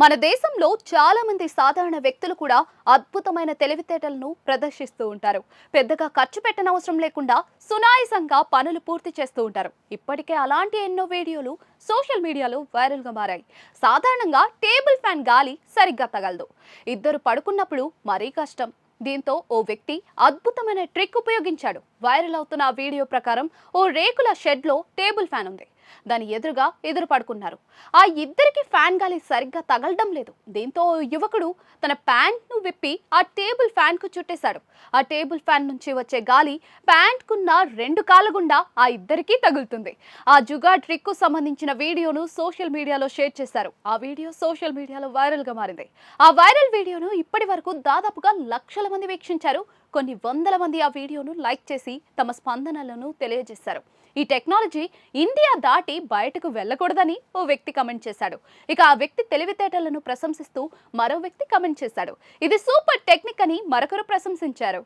మన దేశంలో చాలా మంది సాధారణ వ్యక్తులు కూడా అద్భుతమైన తెలివితేటలను ప్రదర్శిస్తూ ఉంటారు. పెద్దగా ఖర్చు పెట్టనవసరం లేకుండా సునాయసంగా పనులు పూర్తి చేస్తూ ఉంటారు. ఇప్పటికే అలాంటి ఎన్నో వీడియోలు సోషల్ మీడియాలో వైరల్గా మారాయి. సాధారణంగా టేబుల్ ఫ్యాన్ గాలి సరిగ్గా తగలదు. ఇద్దరు పడుకున్నప్పుడు మరీ కష్టం. దీంతో ఓ వ్యక్తి అద్భుతమైన ట్రిక్ ఉపయోగించాడు. వైరల్ అవుతున్న ఆ వీడియో ప్రకారం ఓ రేకుల షెడ్లో టేబుల్ ఫ్యాన్ ఉంది. దాని ఎదురుగా ఎదురు పడుకున్నారు. ఆ ఇద్దరికి ఫ్యాన్ గాలి సరిగ్గా తగలడం లేదు. దీంతో యువకుడు తన ప్యాంట్ను విప్పి ఆ టేబుల్ ఫ్యాన్కు చుట్టేశాడు. ఆ టేబుల్ ఫ్యాన్ నుంచి వచ్చే గాలి ప్యాంట్కున్న రెండు కాళ్ళ గుండా ఆ ఇద్దరికీ తగులుతుంది. ఆ జుగా ట్రిక్కు సంబంధించిన వీడియోను సోషల్ మీడియాలో షేర్ చేశారు. ఆ వీడియో సోషల్ మీడియాలో వైరల్గా మారింది. ఆ వైరల్ వీడియోను ఇప్పటి వరకు దాదాపుగా లక్షల మంది వీక్షించారు. కొన్ని వందల మంది ఆ వీడియోను లైక్ చేసి తమ స్పందనలను తెలియజేశారు. ఈ టెక్నాలజీ ఇండియా దాటి బయటకు వెళ్ళకూడదని ఓ వ్యక్తి కమెంట్ చేశాడు. ఇక ఆ వ్యక్తి తెలివితేటలను ప్రశంసిస్తూ మరో వ్యక్తి కమెంట్ చేశాడు. ఇది సూపర్ టెక్నిక్ అని మరొకరు ప్రశంసించారు.